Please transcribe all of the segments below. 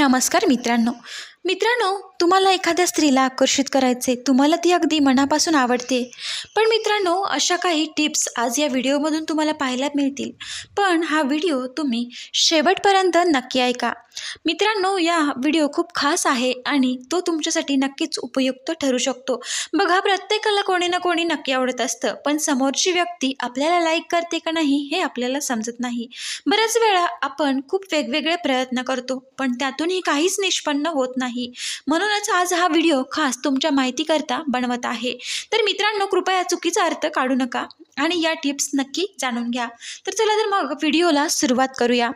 नमस्कार मित्रांनो. मित्रांनो तुम्हाला एखाद्या स्त्रीला आकर्षित करायचे तुम्हाला ती अगदी मनापासून आवडते. पण मित्रांनो अशा काही टिप्स आज या व्हिडिओमधून तुम्हाला पाहायला मिळतील. पण हा व्हिडिओ तुम्ही शेवटपर्यंत नक्की ऐका. मित्रांनो या व्हिडिओ खूप खास आहे आणि तो तुमच्यासाठी नक्कीच उपयुक्त ठरू शकतो. बघा प्रत्येकाला कोणी ना कोणी नक्की आवडत असतं पण समोरची व्यक्ती आपल्याला लाईक करते का नाही हे आपल्याला समजत नाही. बऱ्याच वेळा आपण खूप वेगवेगळे प्रयत्न करतो पण त्यातूनही काहीच निष्पन्न होत नाही. म्हणूनच आज हा व्हिडिओ खास तुमच्या माहितीकरता बनवत आहे. तर मित्रांनो कृपया चुकीचा अर्थ काढू नका आणि या टिप्स नक्की जाणून घ्या. तर चला तर मग व्हिडिओला सुरुवात करूया.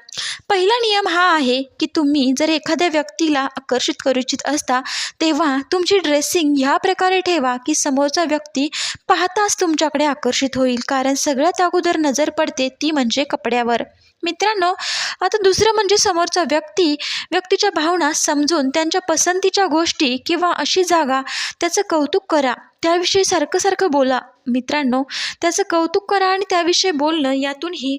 पहिला नियम हा आहे की तुम्ही जर एखाद्या व्यक्तीला आकर्षित करू इच्छित असता तेव्हा तुमची ड्रेसिंग ह्या प्रकारे ठेवा की समोरचा व्यक्ती पाहताच तुमच्याकडे आकर्षित होईल. कारण सगळ्यात अगोदर नजर पडते ती म्हणजे कपड्यावर. मित्रांनो आता दुसरं म्हणजे समोरचा व्यक्ती व्यक्तीच्या भावना समजून त्यांच्या पसंतीच्या गोष्टी किंवा अशी जागा त्याचं कौतुक करा. त्याविषयी सारखं सारखं बोला. मित्रांनो त्याचं कौतुक करा आणि त्याविषयी बोलणं यातूनही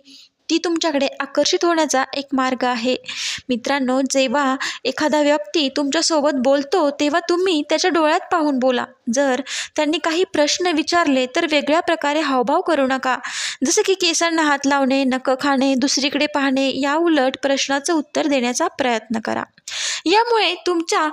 ती तुमच्याकडे आकर्षित होण्याचा एक मार्ग आहे. मित्रांनो जेव्हा एखादा व्यक्ती तुमच्यासोबत बोलतो तेव्हा तुम्ही त्याच्या डोळ्यात पाहून बोला. जर त्यांनी काही प्रश्न विचारले तर वेगळ्या प्रकारे हावभाव करू नका. जसं की केसांना हात लावणे नकं खाणे दुसरीकडे पाहणे या उलट प्रश्नाचं उत्तर देण्याचा प्रयत्न करा. यामुळे तुमच्या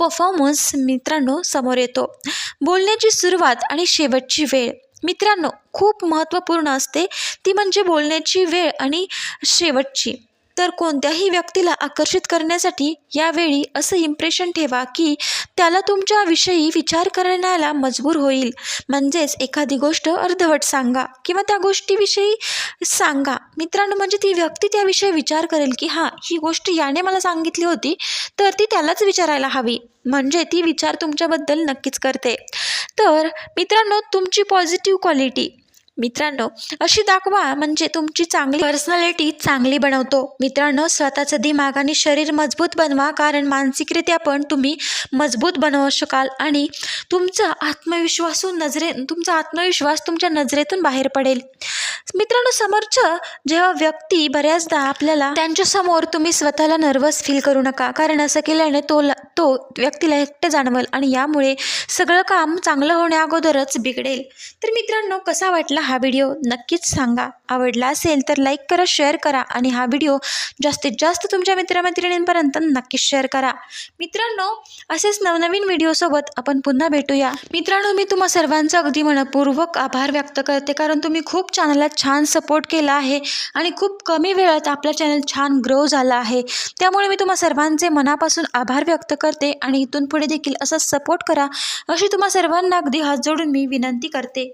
परफॉर्मन्स मित्रांनो समोर येतो. बोलण्याची सुरुवात आणि शेवटची वेळ. मित्रांनो खूप महत्त्वपूर्ण असते. ती म्हणजे बोलण्याची वेळ आणि शेवटची. तर कोणत्याही व्यक्तीला आकर्षित करण्यासाठी यावेळी असं इम्प्रेशन ठेवा की त्याला तुमच्याविषयी विचार करण्याला मजबूर होईल. म्हणजेच एखादी गोष्ट अर्धवट सांगा किंवा त्या गोष्टीविषयी सांगा. मित्रांनो म्हणजे ती व्यक्ती त्याविषयी विचार करेल की हां ही गोष्ट याने मला सांगितली होती तर ती त्यालाच विचारायला हवी. म्हणजे ती विचार तुमच्याबद्दल नक्कीच करते. तर मित्रांनो तुमची पॉझिटिव्ह क्वालिटी मित्रांनो अशी दाखवा म्हणजे तुमची चांगली पर्सनॅलिटी चांगली बनवतो. मित्रांनो स्वतःचं दिमाग आणि शरीर मजबूत बनवा कारण मानसिकरित्या पण तुम्ही मजबूत बनवू शकाल आणि तुमचा आत्मविश्वासून नजरे तुमचा आत्मविश्वास तुमच्या नजरेतून बाहेर पडेल. मित्रांनो समोरचं जेव्हा व्यक्ती बऱ्याचदा आपल्याला त्यांच्यासमोर तुम्ही स्वतःला नर्वस फील करू नका. कारण असं केल्याने तो तो व्यक्तीला एकटं जाणवल आणि यामुळे सगळं काम चांगलं होण्या अगोदरच बिघडेल. तर मित्रांनो कसा वाटला हा व्हिडिओ नक्कीच सांगा. आवडला असेल तर लाईक करा शेअर करा आणि हा व्हिडिओ जास्तीत जास्त तुमच्या मित्रमैत्रिणींपर्यंत नक्कीच शेअर करा. मित्रांनो असेच नवनवीन व्हिडिओसोबत आपण पुन्हा भेटूया. मित्रांनो मी तुम्हा सर्वांचा अगदी मनपूर्वक आभार व्यक्त करते कारण तुम्ही खूप चॅनलला छान सपोर्ट केला आहे आणि खूप कमी वेळात आपला चॅनल छान ग्रो झाला आहे. त्यामुळे मी तुम्हा सर्वांचे मनापासून आभार व्यक्त करते आणि इथून पुढे देखील असा सपोर्ट करा अशी तुम्हा सर्वांना अगदी हात जोडून मी विनंती करते.